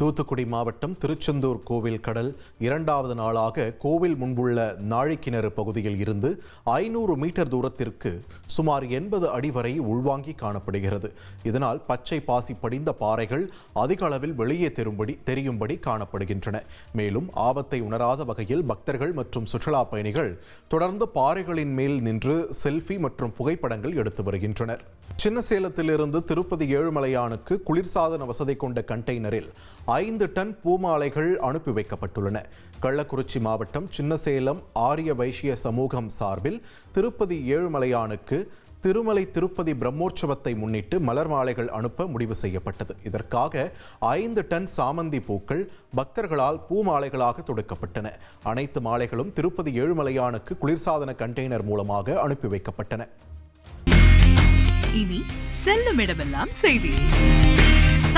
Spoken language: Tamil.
தூத்துக்குடி மாவட்டம் திருச்செந்தூர் கோவில் கடல் இரண்டாவது நாளாக கோவில் முன்புள்ள நாழிக்கிணறு பகுதியில் இருந்து ஐநூறு மீட்டர் தூரத்திற்கு சுமார் எண்பது அடி வரை உள்வாங்கி காணப்படுகிறது. இதனால் பச்சை பாசி படிந்த பாறைகள் அதிக அளவில் வெளியே தெரும்படி தெரியும்படி காணப்படுகின்றன. மேலும் ஆபத்தை உணராத வகையில் பக்தர்கள் மற்றும் சுற்றுலா பயணிகள் தொடர்ந்து பாறைகளின் மேல் நின்று செல்ஃபி மற்றும் புகைப்படங்கள் எடுத்து வருகின்றனர். சின்னசேலத்திலிருந்து திருப்பதி ஏழுமலையானுக்கு குளிர்சாதன வசதி கொண்ட கண்டெய்னரில் ஐந்து டன் பூமாலைகள் அனுப்பி வைக்கப்பட்டுள்ளன. கள்ளக்குறிச்சி மாவட்டம் சின்னசேலம் ஆரிய வைசிய சமூகம் சார்பில் திருப்பதி ஏழுமலையானுக்கு திருமலை திருப்பதி பிரம்மோற்சவத்தை முன்னிட்டு மலர் மாலைகள் அனுப்ப முடிவு செய்யப்பட்டது. இதற்காக ஐந்து டன் சாமந்தி பூக்கள் பக்தர்களால் பூமாலைகளாக தொடுக்கப்பட்டன. அனைத்து மாலைகளும் திருப்பதி ஏழுமலையானுக்கு குளிர்சாதன கண்டெய்னர் மூலமாக அனுப்பி வைக்கப்பட்டன. இனி செல்லும் இடமெல்லாம் செய்தி.